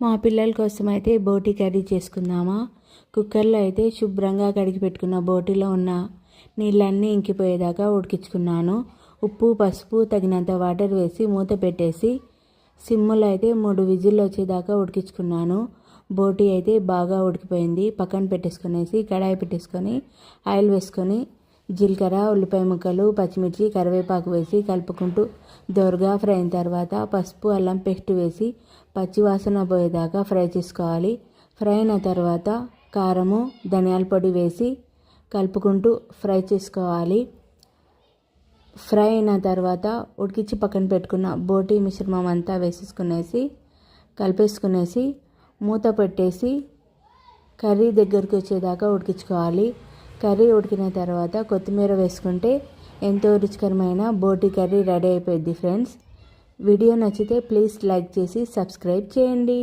మా పిల్లల కోసం అయితే బోటి కర్రీ చేసుకుందామా? కుక్కర్లో అయితే శుభ్రంగా కడిగి పెట్టుకున్న బోటిలో ఉన్న నీళ్ళన్నీ ఇంకిపోయేదాకా ఉడికించుకున్నాను. ఉప్పు పసుపు తగినంత వాటర్ వేసి మూత పెట్టేసి సిమ్ములో అయితే మూడు విజిల్లు వచ్చేదాకా ఉడికించుకున్నాను. బోటి అయితే బాగా ఉడికిపోయింది. పక్కన పెట్టేసుకునేసి కడాయి పెట్టేసుకొని ఆయిల్ వేసుకొని జీలకర్ర ఉల్లిపాయ ముక్కలు పచ్చిమిర్చి కరివేపాకు వేసి కలుపుకుంటూ దోరగా ఫ్రై అయిన తర్వాత పసుపు అల్లం పేస్ట్ వేసి పచ్చి వాసన పోయేదాకా ఫ్రై చేసుకోవాలి. ఫ్రై అయిన తర్వాత కారము ధనియాల పొడి వేసి కలుపుకుంటూ ఫ్రై చేసుకోవాలి. ఫ్రై అయిన తర్వాత ఉడికించి పక్కన పెట్టుకున్న బోటి మిశ్రమం అంతా వేసేసుకునేసి కలిపేసుకునేసి మూత పెట్టేసి కర్రీ దగ్గరికి వచ్చేదాకా ఉడికించుకోవాలి. కర్రీ ఉడికిన తర్వాత కొత్తిమీర వేసుకుంటే ఎంతో రుచికరమైన బోటి కర్రీ రెడీ అయిపోయింది ఫ్రెండ్స్. వీడియో నచ్చితే ప్లీజ్ లైక్ చేసి సబ్స్క్రైబ్ చేయండి.